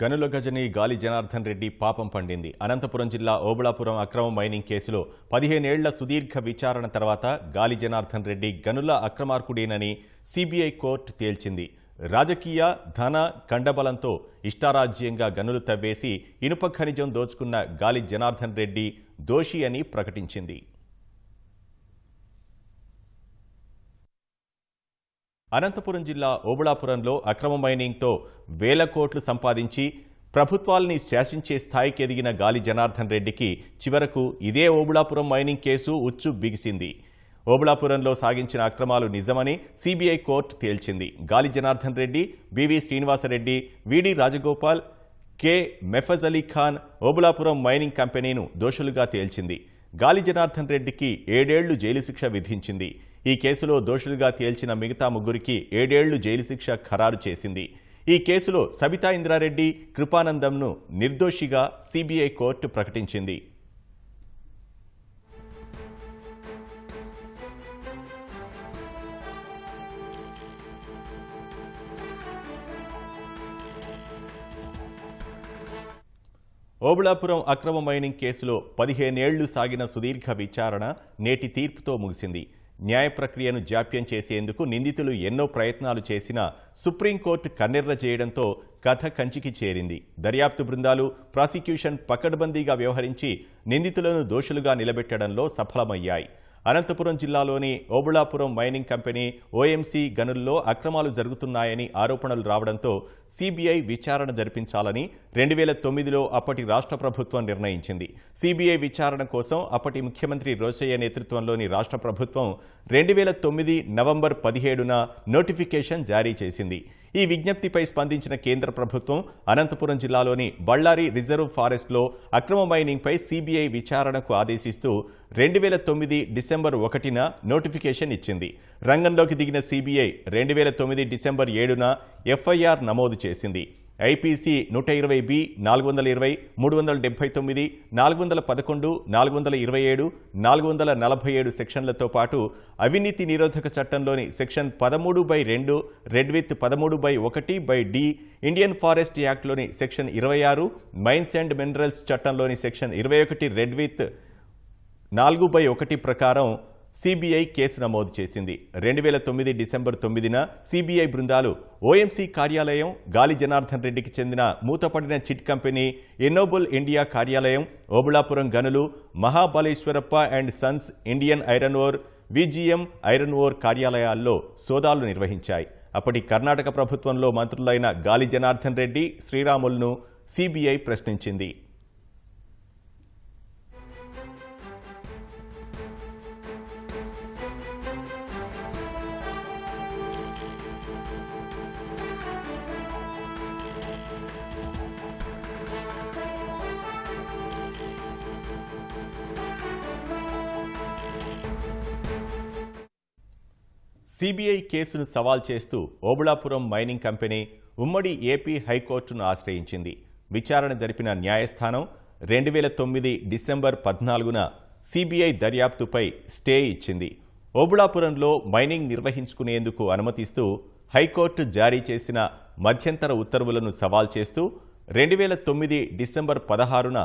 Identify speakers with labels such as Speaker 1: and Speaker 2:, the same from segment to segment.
Speaker 1: గనుల గజని గాలి జనార్దన్ రెడ్డి పాపం పండింది. అనంతపురం జిల్లా ఓబుళాపురం అక్రమ మైనింగ్ కేసులో పదిహేనేళ్ళ సుదీర్ఘ విచారణ తర్వాత గాలి జనార్దన్ రెడ్డి గనుల అక్రమార్కుడేనని సిబిఐ కోర్టు తేల్చింది. రాజకీయ ధన కండబలంతో ఇష్టారాజ్యంగా గనులు తవ్వేసి ఇనుప ఖనిజం దోచుకున్న గాలి జనార్దన్ రెడ్డి దోషి అని ప్రకటించింది. అనంతపురం జిల్లా ఓబుళాపురంలో అక్రమ మైనింగ్తో వేల కోట్లు సంపాదించి ప్రభుత్వాల్ని శాసించే స్థాయికి ఎదిగిన గాలి జనార్దన్ రెడ్డికి చివరకు ఇదే ఓబుళాపురం మైనింగ్ కేసు ఉచ్చు బిగిసింది. ఓబుళాపురంలో సాగించిన అక్రమాలు నిజమని సిబిఐ కోర్టు తేల్చింది. గాలి Janardhan Reddy B V Srinivasa Reddy V D Rajagopal K Mefaz Ali Khan Obulapuram mining కంపెనీను దోషులుగా తేల్చింది. గాలి జనార్దన్ రెడ్డికి ఏడేళ్ళు జైలు శిక్ష విధించింది. ఈ కేసులో దోషులుగా తేల్చిన మిగతా ముగ్గురికి ఏడేళ్ళు జైలు శిక్ష ఖరారు చేసింది. ఈ కేసులో సబితా ఇంద్రారెడ్డి కృపానందంను నిర్దోషిగా సిబిఐ కోర్టు ప్రకటించింది. ఓబుళాపురం అక్రమ మైనింగ్ కేసులో పదిహేనేళ్ళు సాగిన సుదీర్ఘ విచారణ నేటి తీర్పుతో ముగిసింది. న్యాయ ప్రక్రియను జాప్యం చేసేందుకు నిందితులు ఎన్నో ప్రయత్నాలు చేసినా సుప్రీంకోర్టు కన్నెర్ర చేయడంతో కథ కంచికి చేరింది. దర్యాప్తు బృందాలు ప్రాసిక్యూషన్ పకడ్బందీగా వ్యవహరించి నిందితులను దోషులుగా నిలబెట్టడంలో సఫలమయ్యాయి. అనంతపురం జిల్లాలోని Obulapuram mining company O M C గనుల్లో అక్రమాలు జరుగుతున్నాయని ఆరోపణలు రావడంతో సిబిఐ విచారణ జరిపించాలని రెండు వేల తొమ్మిదిలో అప్పటి రాష్ట్ర ప్రభుత్వం నిర్ణయించింది. సిబిఐ విచారణ కోసం అప్పటి ముఖ్యమంత్రి రోసయ్య నేతృత్వంలోని రాష్ట్ర ప్రభుత్వం రెండు వేల తొమ్మిది నవంబర్ పదిహేడున నోటిఫికేషన్ జారీ చేసింది. ఈ విజ్ఞప్తిపై స్పందించిన కేంద్ర ప్రభుత్వం అనంతపురం జిల్లాలోని బళ్ళారి రిజర్వ్ ఫారెస్ట్లో అక్రమ మైనింగ్పై సిబిఐ విచారణకు ఆదేశిస్తూ రెండు వేల తొమ్మిది డిసెంబర్ ఒకటిన నోటిఫికేషన్ ఇచ్చింది. రంగంలోకి దిగిన సిబిఐ రెండు వేల తొమ్మిది డిసెంబర్ ఏడున ఎఫ్ఐఆర్ నమోదు చేసింది. ఐపీసీ నూట ఇరవై బి నాలుగు వందల ఇరవై మూడు వందల డెబ్బై తొమ్మిది నాలుగు వందల పదకొండు నాలుగు వందల ఇరవై ఏడు నాలుగు వందల నలభై ఏడు సెక్షన్లతో పాటు అవినీతి నిరోధక చట్టంలోని సెక్షన్ పదమూడు బై రెండు రెడ్ విత్ పదమూడు బై ఒకటి బై డి ఇండియన్ ఫారెస్ట్ యాక్ట్లోని సెక్షన్ ఇరవై ఆరు మైన్స్ అండ్ మినరల్స్ చట్టంలోని సెక్షన్ ఇరవై ఒకటి రెడ్ విత్ నాలుగు బై ఒకటి ప్రకారం సిబిఐ కేసు నమోదు చేసింది. రెండు వేల తొమ్మిది డిసెంబర్ తొమ్మిదిన సిబిఐ బృందాలు ఓఎంసీ కార్యాలయం గాలి జనార్దన్ రెడ్డికి చెందిన మూతపడిన చిట్ కంపెనీ ఎన్నోబుల్ ఇండియా కార్యాలయం ఓబుళాపురం గనులు Mahabaleshwarappa and sons Indian iron ore V G M iron ore కార్యాలయాల్లో సోదాలు నిర్వహించాయి. అప్పటి కర్ణాటక ప్రభుత్వంలో మంత్రులైన గాలి జనార్దన్ రెడ్డి శ్రీరాములను సిబిఐ ప్రశ్నించింది. సిబిఐ కేసును సవాల్ చేస్తూ ఓబుళాపురం మైనింగ్ కంపెనీ ఉమ్మడి ఏపీ హైకోర్టును ఆశ్రయించింది. విచారణ జరిపిన న్యాయస్థానం రెండు వేల తొమ్మిది డిసెంబర్ పద్నాలుగున సిబిఐ దర్యాప్తుపై స్టే ఇచ్చింది. ఓబుళాపురంలో మైనింగ్ నిర్వహించుకునేందుకు అనుమతిస్తూ హైకోర్టు జారీ చేసిన మధ్యంతర ఉత్తర్వులను సవాల్ చేస్తూ రెండు వేల తొమ్మిది డిసెంబర్ పదహారున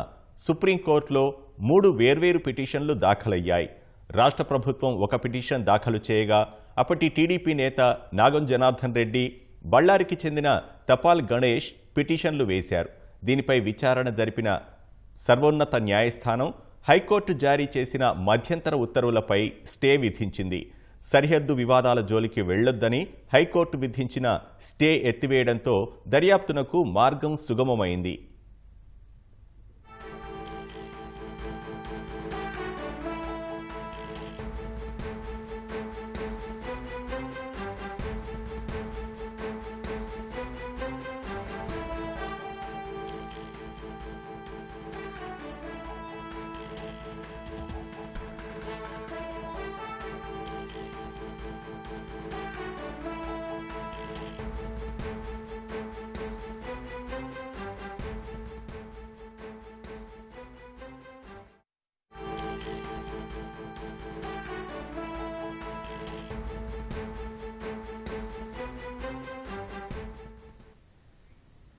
Speaker 1: సుప్రీంకోర్టులో మూడు వేర్వేరు పిటిషన్లు దాఖలయ్యాయి. రాష్ట్ర ప్రభుత్వం ఒక పిటిషన్ దాఖలు చేయగా అప్పటి టీడీపీ నేత నాగం జనార్దన్ రెడ్డి బళ్ళారికి చెందిన తపాల్ గణేష్ పిటిషన్లు వేశారు. దీనిపై విచారణ జరిపిన సర్వోన్నత న్యాయస్థానం హైకోర్టు జారీ చేసిన మధ్యంతర ఉత్తర్వులపై స్టే విధించింది. సరిహద్దు వివాదాల జోలికి వెళ్ళొద్దని హైకోర్టు విధించిన స్టే ఎత్తివేయడంతో దర్యాప్తునకు మార్గం సుగమమైంది.